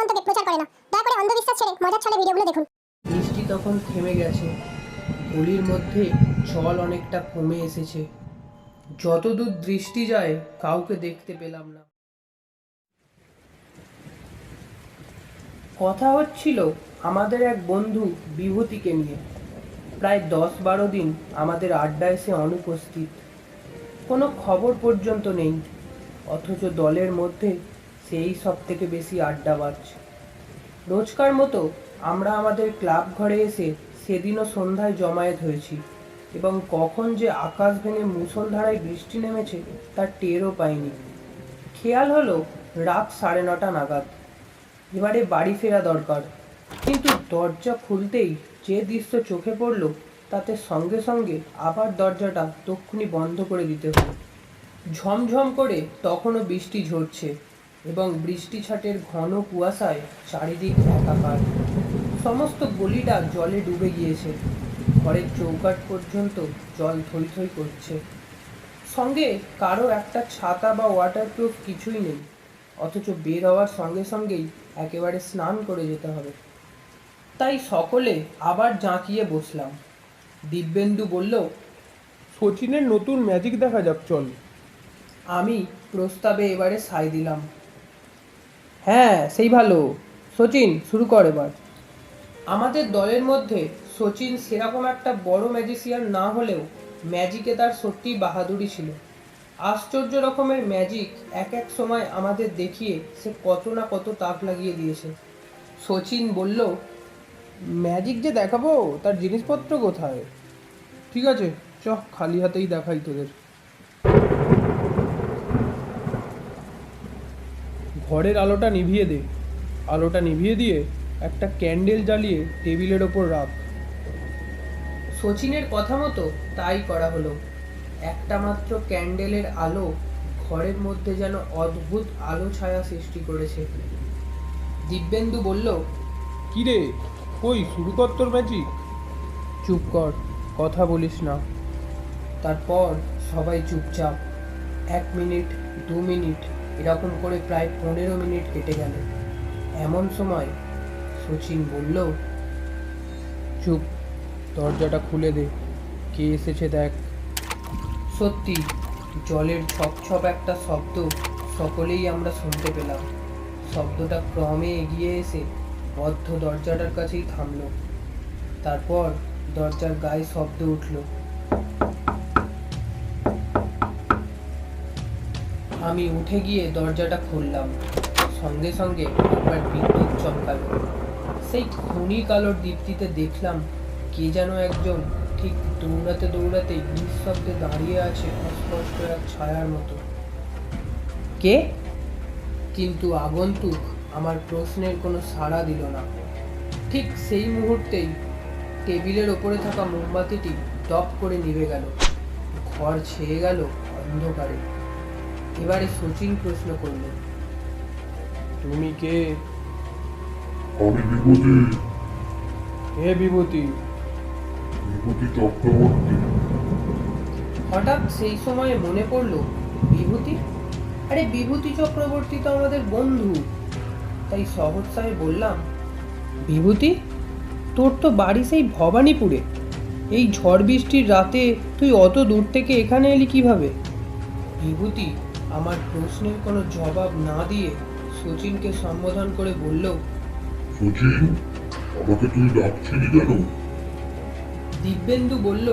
মন্তকে প্রচার করে না। দয়া করে অন্ধবিশ্বাস ছেড়ে মজার ছলে ভিডিওগুলো দেখুন। বৃষ্টি তখন থেমে গেছে। গলির মধ্যে জল অনেকটা কমে এসেছে। যতদূর দৃষ্টি যায়, কাউকে দেখতে পেলাম না। কথা হচ্ছিল, আমাদের এক বন্ধু বিভূতিকে নিয়ে। প্রায় দশ বারো দিন আমাদের আড্ডা এসে অনুপস্থিত। কোনো খবর পর্যন্ত নেই। অথচ দলের মধ্যে সেই সব থেকে বেশি আড্ডা বাজছে। রোজকার মতো আমরা আমাদের ক্লাব ঘরে এসে সেদিনও সন্ধ্যায় জমায়েত হয়েছি এবং কখন যে আকাশ ভেঙে মুষলধারায় বৃষ্টি নেমেছে তার টেরও পাইনি। খেয়াল হলো রাত সাড়ে নটা নাগাদ। এবারে বাড়ি ফেরা দরকার। কিন্তু দরজা খুলতেই যে দৃশ্য চোখে পড়ল, তাতে সঙ্গে সঙ্গে আবার দরজাটা তক্ষুনি বন্ধ করে দিতে হলো। ঝমঝম করে তখনও বৃষ্টি ঝরছে। এবং বৃষ্টি ছাটের ঘন কুয়াশায় চারিদিক একাকার সমস্ত গলিটা জলে ডুবে গিয়েছে। ঘরের চৌকাঠ পর্যন্ত জল থই থই করছে। সঙ্গে কারও একটা ছাতা বা ওয়াটারপ্রুফ কিছুই নেই। অথচ বের হওয়ার সঙ্গে সঙ্গেই একেবারে স্নান করে যেতে হবে। তাই সকলে আবার জাঁকিয়ে বসলাম। দিব্যেন্দু বলল, সচিনের নতুন ম্যাজিক দেখা যাক, চল। আমি প্রস্তাবে এবারে সাই দিলাম। হ্যাঁ সেই ভালো। সচিন, শুরু কর এবার। আমাদের দলের মধ্যে সচিন সেরকম একটা বড় ম্যাজিশিয়ান না হলেও ম্যাজিকে তার সত্যিই বাহাদুরি ছিল। আশ্চর্য রকমের ম্যাজিক এক এক সময় আমাদের দেখিয়ে সে কত না কত তাক লাগিয়ে দিয়েছে। সচিন বলল ম্যাজিক যে দেখাবো, তার জিনিসপত্র কোথায়? ঠিক আছে চ খালি হাতেই দেখাই তোদের। ঘরের আলোটা নিভিয়ে দে। আলোটা নিভিয়ে দিয়ে একটা ক্যান্ডেল জ্বালিয়ে টেবিলের ওপর রাখ। শচীনের কথা মতো তাই করা হলো। একটা মাত্র ক্যান্ডেলের আলো ঘরের মধ্যে যেন অদ্ভুত আলো ছায়া সৃষ্টি করেছে। দিব্যেন্দু বলল কি রে? কই? শুরু কর তোর ম্যাজিক চুপ কর কথা বলিস না। তারপর সবাই চুপচাপ এক মিনিট দু মিনিট এরকম করে প্রায় পনেরো মিনিট কেটে গেল। এমন সময় সচিন বলল, চুপ, দরজাটা খুলে দে। কে এসেছে দেখ। সত্যি, জলের ছপ ছপ একটা শব্দ সকলেই আমরা শুনতে পেলাম। শব্দটা ক্রমে এগিয়ে এসে বদ্ধ দরজাটার কাছেই থামল। তারপর দরজার গায়ে শব্দ উঠল। আমি উঠে গিয়ে দরজাটা খুললাম। সঙ্গে সঙ্গে একবার বিদ্যুৎ চমকালো। সেই খনি কালোর দীপ্তিতে দেখলাম কে যেন একজন ঠিক দৌড়াতে দৌড়াতে নিঃশব্দে দাঁড়িয়ে আছে অস্পষ্ট এক ছায়ার মতো। কে? কিন্তু আগন্তুক আমার প্রশ্নের কোনো সাড়া দিল না। ঠিক সেই মুহূর্তেই টেবিলের ওপরে থাকা মোমবাতিটি টপ করে নিভে গেল। ঘর ছেয়ে গেল অন্ধকারে। এবারে সচিন প্রশ্ন করল। তুমি কে? আমি বিভূতি। হে বিভূতি। বিভূতি চক্রবর্তী। হঠাৎ সেই সময়ে মনে পড়ল বিভূতি? আরে বিভূতি চক্রবর্তী তো আমাদের বন্ধু। তাই সহজসায় বললাম বিভূতি তোর তো বাড়ি সেই ভবানীপুরে। এই ঝড় বৃষ্টির রাতে তুই অত দূর থেকে এখানে এলি কীভাবে? বিভূতি আমার প্রশ্নের কোনো জবাব না দিয়ে সচিনকে সম্বোধন করে বলল সচিন আমাকে তুই ডাকছিলি কেন? দিব্যেন্দু বলল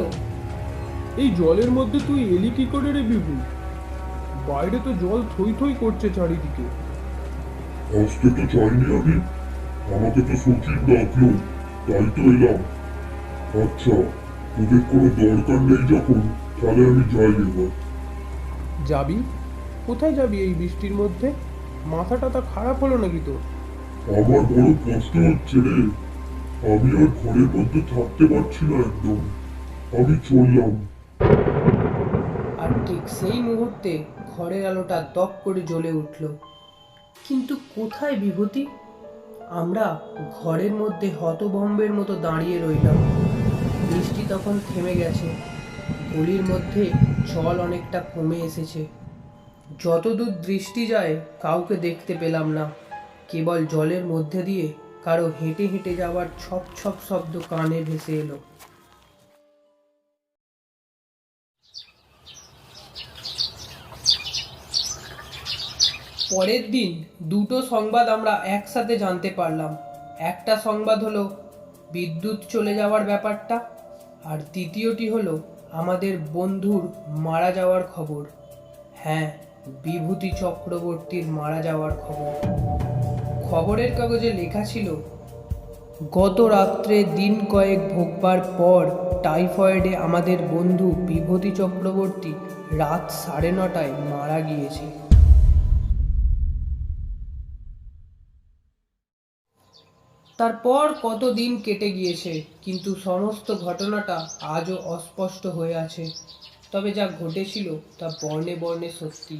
এই জলের মধ্যে তুই এলি কি করে রে বিভু? বাইরে তো জল থই থই করছে চারিদিকে। আসতে তো চাইনি আমি। আমাকে তো সচিন ডাকলো। তাই তো এলাম। আচ্ছা তোদের কোনো দরকার নেই যখন তাহলে আমি যাই এবার। যাবি? কোথায় যাবি এই বৃষ্টির মধ্যে? মাথাটা তা খারাপ হলো নাকি তোর? আমার বড় কষ্ট হচ্ছে রে। আমি আর ঘরের মধ্যে থাকতে পারছি না একদম। আমি চললাম। আর ঠিক সেই মুহূর্তে ঘরের আলোটা দপ করে জ্বলে উঠল। কিন্তু কোথায় বিভূতি? আমরা ঘরের মধ্যে হতভম্বের মতো দাঁড়িয়ে রইলাম। বৃষ্টি তখন থেমে গেছে। গলির মধ্যে জল অনেকটা কমে এসেছে। যতদূর দৃষ্টি যায়, কাউকে দেখতে পেলাম না। কেবল জলের মধ্যে দিয়ে কারও হেঁটে হেঁটে যাওয়ার ছপ ছপ শব্দ কানে ভেসে এলো। পরের দিন দুটো সংবাদ আমরা একসাথে জানতে পারলাম। একটা সংবাদ হলো, বিদ্যুৎ চলে যাওয়ার ব্যাপারটা, আর দ্বিতীয়টি হলো, আমাদের বন্ধুর মারা যাওয়ার খবর। হ্যাঁ বিভূতি চক্রবর্তীর মারা যাওয়ার খবর। খবরের কাগজে লেখা ছিল, গত রাত্রে দিন কয়েক ভোগবার পর টাইফয়েডে আমাদের বন্ধু বিভূতি চক্রবর্তী রাত সাড়ে নটায় মারা গিয়েছে। তারপর কত দিন কেটে গিয়েছে, কিন্তু সমস্ত ঘটনাটা আজও অস্পষ্ট হয়ে আছে। তবে যা ঘটেছিল তা বর্ণে বর্ণে সত্যি।